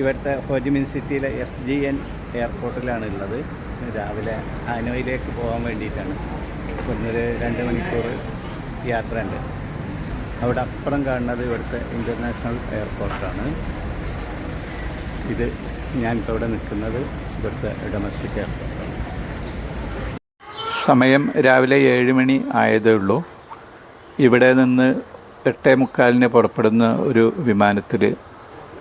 ഇവിടുത്തെ ഹോജിമിൻ സിറ്റിയിലെ S G N എയർപോർട്ടിലാണ് ഉള്ളത് രാവിലെ ഹാനോയിലേക്ക് പോകാൻ വേണ്ടിയിട്ടാണ്. ഒന്നൊരു രണ്ട് മണിക്കൂർ യാത്ര ഉണ്ട് അവിടെ അപ്പുറം കാണുന്നത് ഇവിടുത്തെ ഇന്റർനാഷണൽ എയർപോർട്ടാണ്. ഇത് ഞാനിപ്പോൾ ഇവിടെ നിൽക്കുന്നത് ഇവിടുത്തെ ഡൊമസ്റ്റിക് എയർപോർട്ടാണ്. സമയം രാവിലെ ഏഴ് മണി ആയതേ ഉള്ളൂ. ഇവിടെ നിന്ന് എട്ടേ മുക്കാലിന് പുറപ്പെടുന്ന ഒരു വിമാനത്തിൽ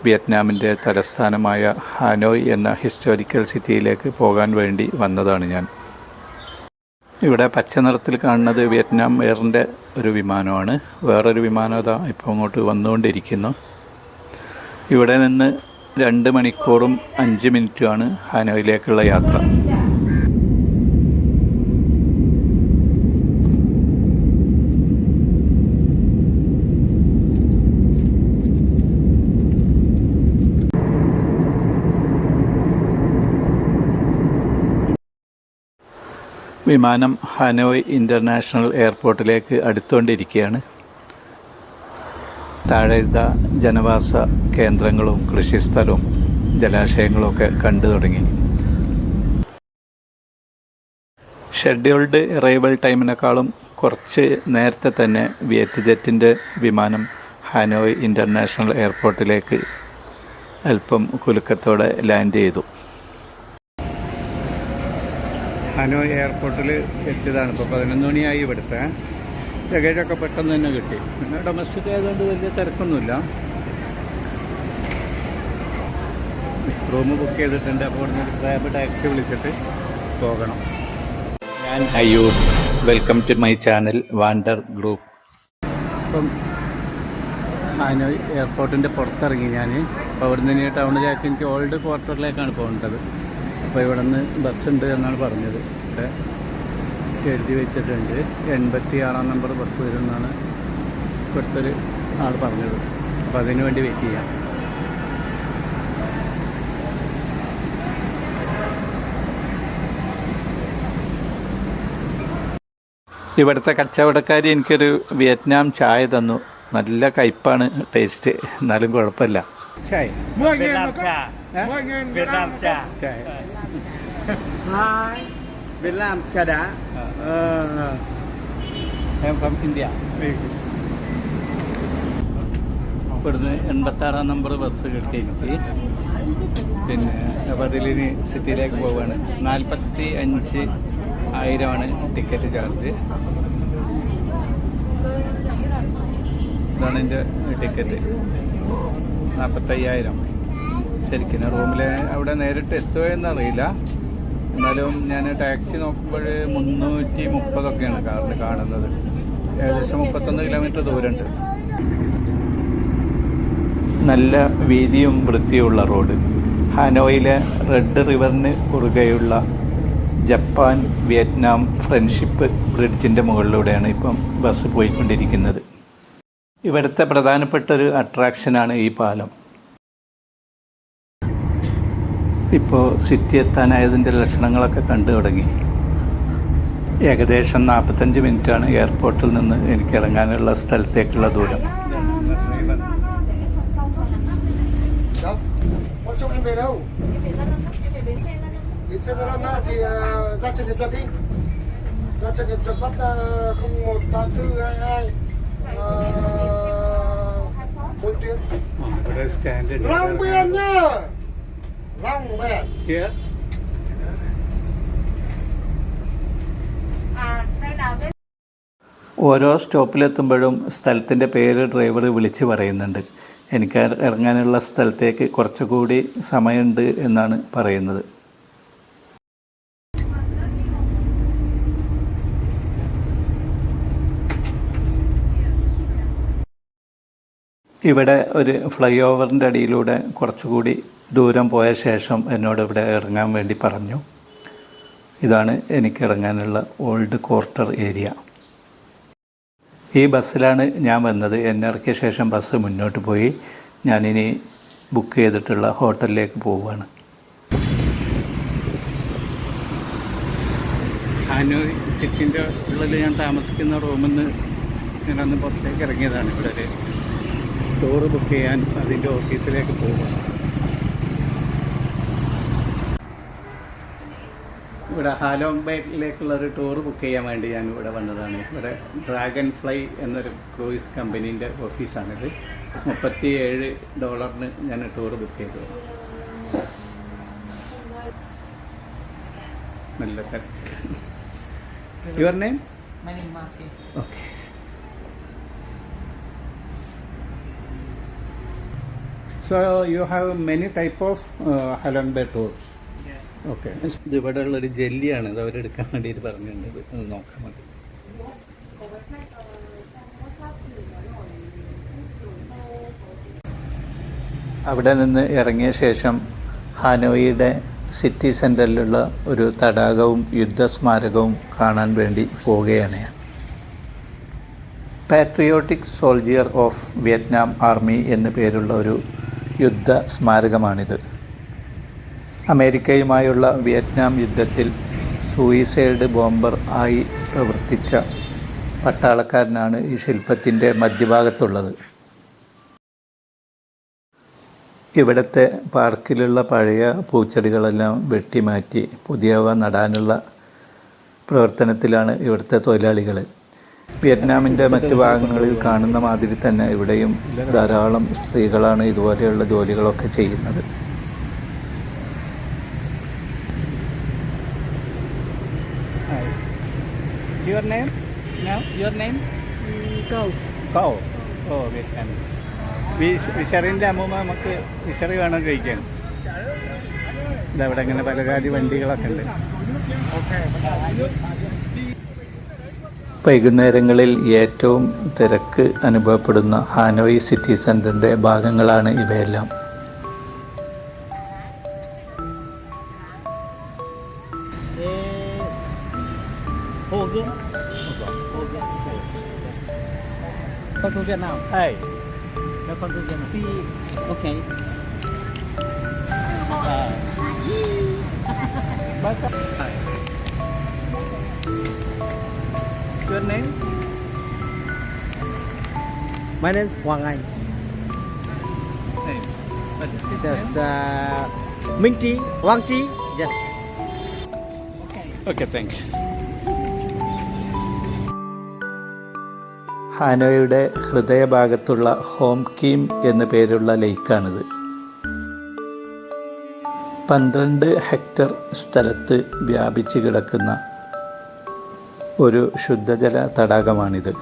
വിയറ്റ്നാമിന്റെ തലസ്ഥാനമായ ഹാനോയ് എന്ന ഹിസ്റ്റോറിക്കൽ സിറ്റിയിലേക്ക് പോകാൻ വേണ്ടി വന്നതാണ് ഞാൻ. ഇവിടെ പച്ച നിറത്തിൽ കാണുന്നത് വിയറ്റ്നാം എയറിന്റെ ഒരു വിമാനമാണ്. വേറൊരു വിമാനം അതാ ഇപ്പോൾ അങ്ങോട്ട് വന്നുകൊണ്ടിരിക്കുന്നു. ഇവിടെ നിന്ന് രണ്ട് മണിക്കൂറും അഞ്ച് മിനിറ്റുമാണ് ഹാനോയിലേക്കുള്ള യാത്ര. വിമാനം ഹനോയ് ഇന്റർനാഷണൽ എയർപോർട്ടിലേക്ക് അടുത്തുകൊണ്ടിരിക്കുകയാണ് താഴെ ജനവാസ കേന്ദ്രങ്ങളും കൃഷിസ്ഥലവും ജലാശയങ്ങളൊക്കെ കണ്ടു തുടങ്ങി. ഷെഡ്യൂൾഡ് അറൈവൽ ടൈമിനേക്കാളും കുറച്ച് നേരത്തെ തന്നെ വിയറ്റ് ജെറ്റിന്റെ വിമാനം ഹാനോയ് ഇന്റർനാഷണൽ എയർപോർട്ടിലേക്ക് അല്പം കുലുക്കത്തോടെ ലാൻഡ് ചെയ്തു. ഹനോയ് എയർപോർട്ടിൽ എത്തിയതാണ്. ഇപ്പോൾ പതിനൊന്ന് മണിയായി ഇവിടുത്തെ. ലഗേജൊക്കെ പെട്ടെന്ന് തന്നെ കിട്ടി. പിന്നെ ഡൊമസ്റ്റിക് ആയതുകൊണ്ട് വലിയ തിരക്കൊന്നുമില്ല. റൂം ബുക്ക് ചെയ്തിട്ടുണ്ട്. അപ്പോൾ ഇവിടുന്ന് ഒരു ക്യാബ് ടാക്സി വിളിച്ചിട്ട് പോകണം. ഞാൻ Ayyoor welcome to my channel wander group അപ്പം ഹാനോയ് എയർപോർട്ടിന്റെ പുറത്തിറങ്ങി ഞാൻ അപ്പോൾ അവിടുന്ന് ഇനി ടൗണിലേക്ക് എനിക്ക് ഓൾഡ് ക്വാർട്ടറിലേക്കാണ് പോകേണ്ടത്. അപ്പോൾ ഇവിടെ നിന്ന് ബസ്സുണ്ട് എന്നാണ് പറഞ്ഞത്. പക്ഷേ എഴുതി വെച്ചിട്ടുണ്ട്. എൺപത്തി ആറാം നമ്പർ ബസ് വരും എന്നാണ് ഇവിടുത്തെ ഒരു ആൾ പറഞ്ഞത്. അപ്പോൾ അതിനു വേണ്ടി വെയിറ്റ് ചെയ്യാം. ഇവിടുത്തെ കച്ചവടക്കാർ എനിക്കൊരു വിയറ്റ്നാം ചായ തന്നു. നല്ല കയ്പാണ് ടേസ്റ്റ് എന്നാലും കുഴപ്പമില്ല. ചായ. Việt Nam trà Hả? Mọi người Việt Nam trà ചായ Hai Việt Nam trà đá Em I am from India ഇവിടുന്ന് എൺപത്താറാം നമ്പർ ബസ് കിട്ടി എനിക്ക്. പിന്നെ അപ്പോൾ അതിലിനി സിറ്റിയിലേക്ക് പോവുകയാണ് നാൽപ്പത്തി അഞ്ച് ആയിരമാണ് ടിക്കറ്റ് ചാർജ്. ഇതാണ് എന്റെ ടിക്കറ്റ്. നാൽപ്പത്തയ്യായിരം ശരിക്കും റൂമിൽ അവിടെ നേരിട്ട് എത്തുമോ എന്നറിയില്ല. എന്നാലും ഞാൻ ടാക്സി നോക്കുമ്പോൾ മുന്നൂറ്റി മുപ്പതൊക്കെയാണ് കാറിൽ കാണുന്നത്. ഏകദേശം മുപ്പത്തൊന്ന് കിലോമീറ്റർ ദൂരമുണ്ട്. നല്ല വീതിയും വൃത്തിയുള്ള റോഡ്. ഹാനോയിലെ റെഡ് റിവറിന് കുറുകെയുള്ള ജപ്പാൻ വിയറ്റ്നാം ഫ്രണ്ട്ഷിപ്പ് ബ്രിഡ്ജിന്റെ മുകളിലൂടെയാണ് ഇപ്പം ബസ് പോയിക്കൊണ്ടിരിക്കുന്നത്. ഇവിടുത്തെ പ്രധാനപ്പെട്ട ഒരു അട്രാക്ഷനാണ് ഈ പാലം. ഇപ്പോൾ സിറ്റി എത്താനായതിന്റെ ലക്ഷണങ്ങളൊക്കെ കണ്ടു തുടങ്ങി. ഏകദേശം നാൽപ്പത്തഞ്ച് മിനിറ്റാണ് എയർപോർട്ടിൽ നിന്ന് എനിക്ക് ഇറങ്ങാനുള്ള സ്ഥലത്തേക്കുള്ള ദൂരം. Standard Bọn long man. Yeah. ഓരോ സ്റ്റോപ്പിലെത്തുമ്പോഴും സ്ഥലത്തിന്റെ പേര് ഡ്രൈവർ വിളിച്ച് പറയുന്നുണ്ട് എനിക്ക് ഇറങ്ങാനുള്ള സ്ഥലത്തേക്ക് കുറച്ചുകൂടി സമയമുണ്ട് എന്നാണ് പറയുന്നത് ഇവിടെ ഒരു ഫ്ലൈ ഓവറിന്റെ അടിയിലൂടെ കുറച്ചുകൂടി ദൂരം പോയ ശേഷം എന്നോട് ഇവിടെ ഇറങ്ങാൻ വേണ്ടി പറഞ്ഞു. ഇതാണ് എനിക്ക് ഇറങ്ങാനുള്ള ഓൾഡ് ക്വാർട്ടർ ഏരിയ. ഈ ബസ്സിലാണ് ഞാൻ വന്നത്. എന്നെ ഇറക്കിയ ശേഷം ബസ് മുന്നോട്ട് പോയി. ഞാനിനി ബുക്ക് ചെയ്തിട്ടുള്ള ഹോട്ടലിലേക്ക് പോവുകയാണ്. ഹാനോയ് സിറ്റിന്റെ ഉള്ളിൽ ഞാൻ താമസിക്കുന്ന റൂമിൽ നിന്ന് ഞാനന്ന് പുറത്തേക്ക് ഇറങ്ങിയതാണ് ഇവിടെ ഒരു ടൂറ് ബുക്ക് ചെയ്യാൻ അതിന്റെ ഓഫീസിലേക്ക് പോകും. ഇവിടെ ഹാലോങ് ഒരു ടൂർ ബുക്ക് ചെയ്യാൻ വേണ്ടി ഞാൻ ഇവിടെ വന്നതാണ്. ഇവിടെ ഡ്രാഗൺ ഫ്ലൈ എന്നൊരു ക്രൂയിസ് കമ്പനീന്റെ ഓഫീസാണിത് മുപ്പത്തി ഏഴ് ഡോളറിന് ഞാൻ ടൂർ ബുക്ക് ചെയ്തു. നല്ല തിരക്ക്. Your name okay you have many type of Halong Bay tours Yes. Okay ഇത് ഇവിടെ ഉള്ളൊരു ജെല്ലിയാണ്. ഇത് അവരെടുക്കാൻ വേണ്ടിയിട്ട് പറഞ്ഞിട്ടുണ്ട്. ഇത് നോക്കാൻ വേണ്ടി. അവിടെ നിന്ന് ഇറങ്ങിയ ശേഷം ഹാനോയിയുടെ സിറ്റി സെന്ററിലുള്ള ഒരു തടാകവും യുദ്ധസ്മാരകവും കാണാൻ വേണ്ടി പോവുകയാണ് ഞാൻ. Patriotic soldier of Vietnam army എന്നു പേരുള്ള ഒരു യുദ്ധ സ്മാരകമാണിത് അമേരിക്കയുമായുള്ള വിയറ്റ്നാം യുദ്ധത്തിൽ സൂയിസൈഡ് ബോംബർ ആയി പ്രവർത്തിച്ച പട്ടാളക്കാരനാണ് ഈ ശില്പത്തിന്റെ മധ്യഭാഗത്തുള്ളത്. ഇവിടുത്തെ പാർക്കിലുള്ള പഴയ പൂച്ചെടികളെല്ലാം വെട്ടിമാറ്റി പുതിയവ നടാനുള്ള പ്രവർത്തനത്തിലാണ് ഇവിടുത്തെ തൊഴിലാളികൾ വിയറ്റ്നാമിന്റെ മറ്റ് ഭാഗങ്ങളിൽ കാണുന്ന മാതിരി തന്നെ ഇവിടെയും ധാരാളം സ്ത്രീകളാണ് ഇതുപോലെയുള്ള ജോലികളൊക്കെ ചെയ്യുന്നത്. Your name your name Go. കൗ ഓ വിയറ്റ്നാം വിഷറിന്റെ അമ്മൂമ്മ നമുക്ക് വിഷറി വേണം കഴിക്കാൻ. ഇതവിടെ ഇങ്ങനെ പലജാതി വണ്ടികളൊക്കെ ഉണ്ട്. വൈകുന്നേരങ്ങളിൽ ഏറ്റവും തിരക്ക് അനുഭവപ്പെടുന്ന ഹാനോയി സിറ്റി സെന്ററിന്റെ ഭാഗങ്ങളാണ് ഇവയെല്ലാം. Eh, My name is Hoàng Anh. Yes, uh, Minh Trí, Hoàng Trí. Yes. Okay. Okay thank you ഹാനോയുടെ ഹൃദയഭാഗത്തുള്ള ഹോം കീം എന്ന പേരുള്ള ലേക്കാണിത് പന്ത്രണ്ട് ഹെക്ടർ സ്ഥലത്ത് വ്യാപിച്ച് കിടക്കുന്ന ഒരു ശുദ്ധജല തടാകമാണിത്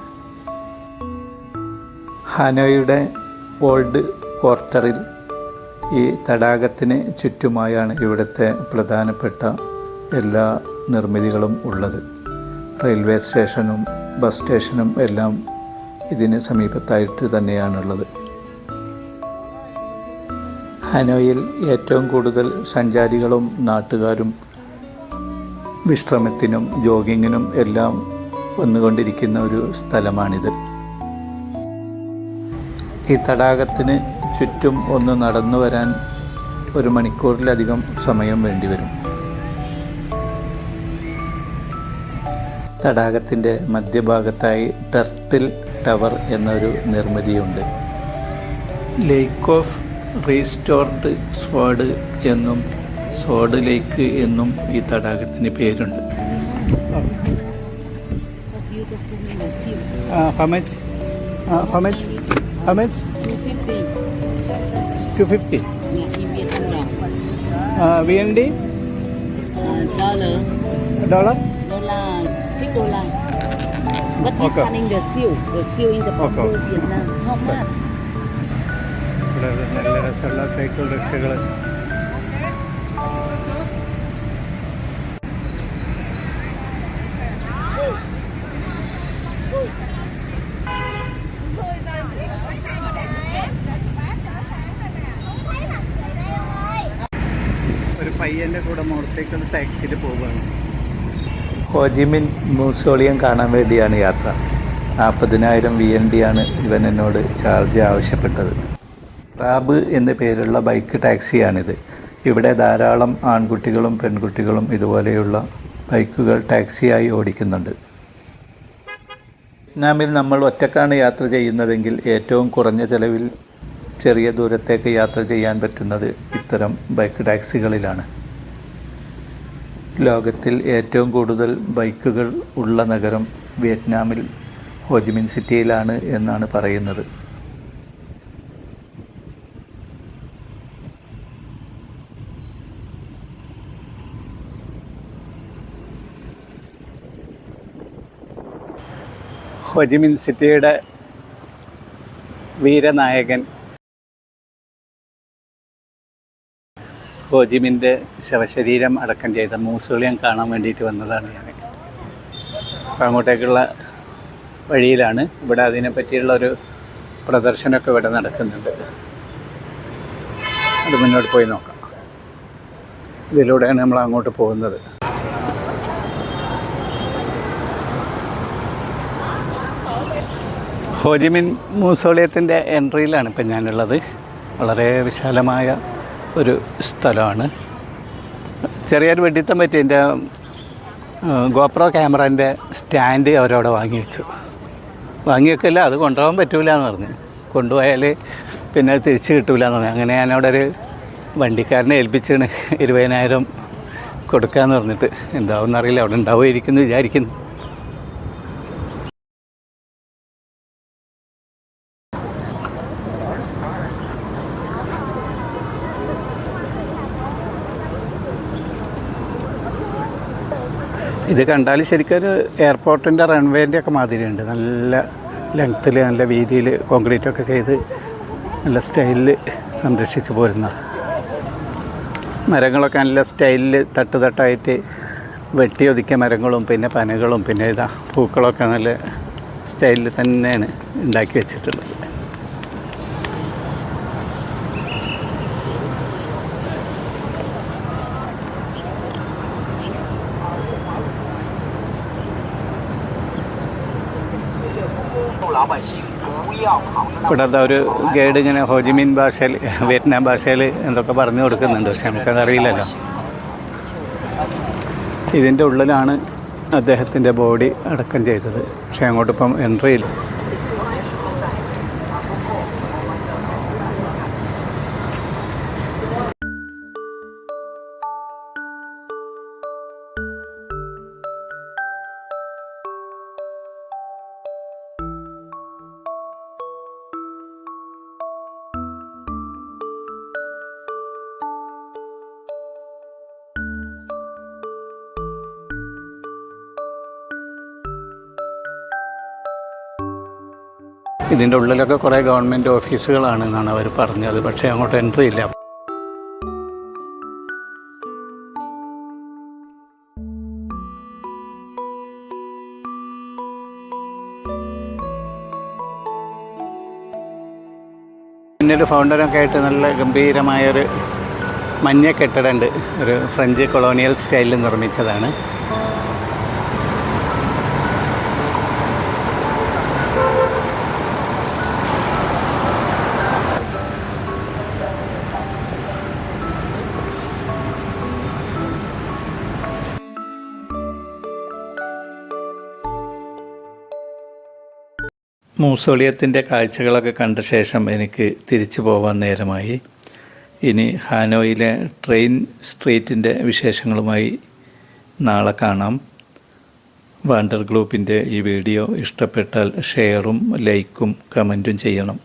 ഹാനോയുടെ ഓൾഡ് ക്വാർട്ടറിൽ ഈ തടാകത്തിന് ചുറ്റുമായാണ് ഇവിടുത്തെ പ്രധാനപ്പെട്ട എല്ലാ നിർമ്മിതികളും ഉള്ളത്. റെയിൽവേ സ്റ്റേഷനും ബസ് സ്റ്റേഷനും എല്ലാം ഇതിന് സമീപത്തായിട്ട് തന്നെയാണുള്ളത്. ഹനോയിൽ ഏറ്റവും കൂടുതൽ സഞ്ചാരികളും നാട്ടുകാരും വിശ്രമത്തിനും ജോഗിങ്ങിനും എല്ലാം വന്നുകൊണ്ടിരിക്കുന്ന ഒരു സ്ഥലമാണിത്. ഈ തടാകത്തിന് ചുറ്റും ഒന്ന് നടന്നു വരാൻ ഒരു മണിക്കൂറിലധികം സമയം വേണ്ടിവരും തടാകത്തിന്റെ മധ്യഭാഗത്തായി ടർട്ടിൽ ടവർ എന്നൊരു നിർമ്മിതിയുണ്ട്. ലേക്ക് ഓഫ് റീസ്റ്റോർഡ് സ്വാഡ് എന്നും സോഡ് ലേക്ക് എന്നും ഈ തടാകത്തിന് പേരുണ്ട്. How much how much how much 250. Two fifty Yeah, in Vietnam. V N D Uh, dollar. Dollar Dollar. Six dollar. But this Okay. selling the seal. The seal in the Okay. bamboo Vietnam. How So- much? ഇവിടെ നല്ല രസമുള്ള cycle റിക്ഷകൾ Motor ടാക്സിയിൽ പോവുകയാണ് ഹോജിമിൻ മ്യൂസോളിയം കാണാൻ വേണ്ടിയാണ് യാത്ര. നാൽപ്പതിനായിരം V N D ആണ് ഇവൻ എന്നോട് ചാർജ് ആവശ്യപ്പെട്ടത്. റാബ് എന്ന പേരുള്ള ബൈക്ക് ടാക്സിയാണിത് ഇവിടെ ധാരാളം ആൺകുട്ടികളും പെൺകുട്ടികളും ഇതുപോലെയുള്ള ബൈക്കുകൾ ടാക്സിയായി ഓടിക്കുന്നുണ്ട്. വിയറ്റ്നാമിൽ നമ്മൾ ഒറ്റക്കാണ് യാത്ര ചെയ്യുന്നതെങ്കിൽ ഏറ്റവും കുറഞ്ഞ ചെലവിൽ ചെറിയ ദൂരത്തേക്ക് യാത്ര ചെയ്യാൻ പറ്റുന്നത് ഇത്തരം ബൈക്ക് ടാക്സികളിലാണ് ലോകത്തിൽ ഏറ്റവും കൂടുതൽ ബൈക്കുകൾ ഉള്ള നഗരം വിയറ്റ്നാമിൽ ഹോജിമിൻ സിറ്റിയിലാണ് എന്നാണ് പറയുന്നത്. ഹോജിമിൻ സിറ്റിയുടെ വീരനായകൻ ഹോജിമിന്റെ ശവശരീരം അടക്കം ചെയ്ത മൂസോളിയം കാണാൻ വേണ്ടിയിട്ട് വന്നതാണ് ഞാൻ. അപ്പം അങ്ങോട്ടേക്കുള്ള വഴിയിലാണ് ഇവിടെ അതിനെ പറ്റിയുള്ള ഒരു പ്രദർശനമൊക്കെ ഇവിടെ നടക്കുന്നുണ്ട്. അത് മുന്നോട്ട് പോയി നോക്കാം. ഇതിലൂടെയാണ് നമ്മൾ അങ്ങോട്ട് പോകുന്നത്. ഹോജിമിൻ മൂസോളിയത്തിന്റെ എൻട്രിയിലാണ് ഇപ്പം ഞാനുള്ളത്. വളരെ വിശാലമായ ഒരു സ്ഥലമാണ്. ചെറിയൊരു വെടിത്തം പറ്റി. എന്റെ ഗോപ്രോ ക്യാമറേന്റെ സ്റ്റാൻഡ് അവരവിടെ വാങ്ങി വെച്ചു. വാങ്ങി വെക്കില്ല അത് കൊണ്ടുപോകാൻ പറ്റൂല എന്ന് പറഞ്ഞു. കൊണ്ടുപോയാൽ പിന്നെ തിരിച്ച് കിട്ടൂല എന്ന് പറഞ്ഞു. അങ്ങനെ ഞാനവിടെ ഒരു വണ്ടിക്കാരനെ ഏൽപ്പിച്ചാണ് ഇരുപതിനായിരം കൊടുക്കാമെന്ന് പറഞ്ഞിട്ട്. എന്താവും എന്നറിയില്ല അവിടെ ഉണ്ടാവുമായിരിക്കുന്നു വിചാരിക്കുന്നു. ഇത് കണ്ടാൽ ശരിക്കും ഒരു എയർപോർട്ടിന്റെ റൺവേന്റെ ഒക്കെ മാതിരിയുണ്ട്. നല്ല ലെങ്ത്തിൽ നല്ല വീതിയിൽ കോൺക്രീറ്റ് ഒക്കെ ചെയ്ത് നല്ല സ്റ്റൈലിൽ സംരക്ഷിച്ചു പോരുന്ന. മരങ്ങളൊക്കെ നല്ല സ്റ്റൈലിൽ തട്ട് തട്ടായിട്ട് വെട്ടി ഒതുക്കിയ മരങ്ങളും പിന്നെ പനകളും പിന്നെ ഇതാ പൂക്കളൊക്കെ നല്ല സ്റ്റൈലിൽ തന്നെയാണ് ഉണ്ടാക്കി വെച്ചിട്ടുള്ളത്. അതാ ഒരു ഗൈഡ് ഇങ്ങനെ ഹോജിമിൻ ഭാഷയിൽ വിയറ്റ്നാം ഭാഷയിൽ എന്തൊക്കെ പറഞ്ഞു കൊടുക്കുന്നുണ്ട്. പക്ഷെ നമുക്കതറിയില്ലല്ലോ. ഇതിന്റെ ഉള്ളിലാണ് അദ്ദേഹത്തിന്റെ ബോഡി അടക്കം ചെയ്തത്. പക്ഷെ അങ്ങോട്ടിപ്പം എൻട്രി ഇതിന്റെ ഉള്ളിലൊക്കെ കുറേ ഗവൺമെന്റ് ഓഫീസുകളാണ് എന്നാണ് അവർ പറഞ്ഞത്. പക്ഷേ അങ്ങോട്ട് എൻട്രി ഇല്ല. പിന്നീട് ഫൗണ്ടനൊക്കെ ആയിട്ട് നല്ല ഗംഭീരമായൊരു മഞ്ഞ കെട്ടിടമുണ്ട്. ഒരു ഫ്രഞ്ച് കൊളോണിയൽ സ്റ്റൈലിൽ നിർമ്മിച്ചതാണ്. മൂസോളിയത്തിന്റെ കാഴ്ചകളൊക്കെ കണ്ട ശേഷം എനിക്ക് തിരിച്ചു പോകാൻ നേരമായി. ഇനി ഹാനോയിലെ ട്രെയിൻ സ്ട്രീറ്റിന്റെ വിശേഷങ്ങളുമായി നാളെ കാണാം. വാണ്ടർ ഗ്രൂപ്പിന്റെ ഈ വീഡിയോ ഇഷ്ടപ്പെട്ടാൽ ഷെയറും ലൈക്കും കമന്റും ചെയ്യണം.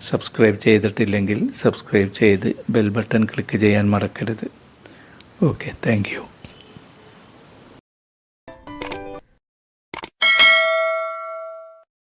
സബ്സ്ക്രൈബ് ചെയ്തിട്ടില്ലെങ്കിൽ സബ്സ്ക്രൈബ് ചെയ്ത് ബെൽ ബട്ടൺ ക്ലിക്ക് ചെയ്യാൻ മറക്കരുത്. Okay thank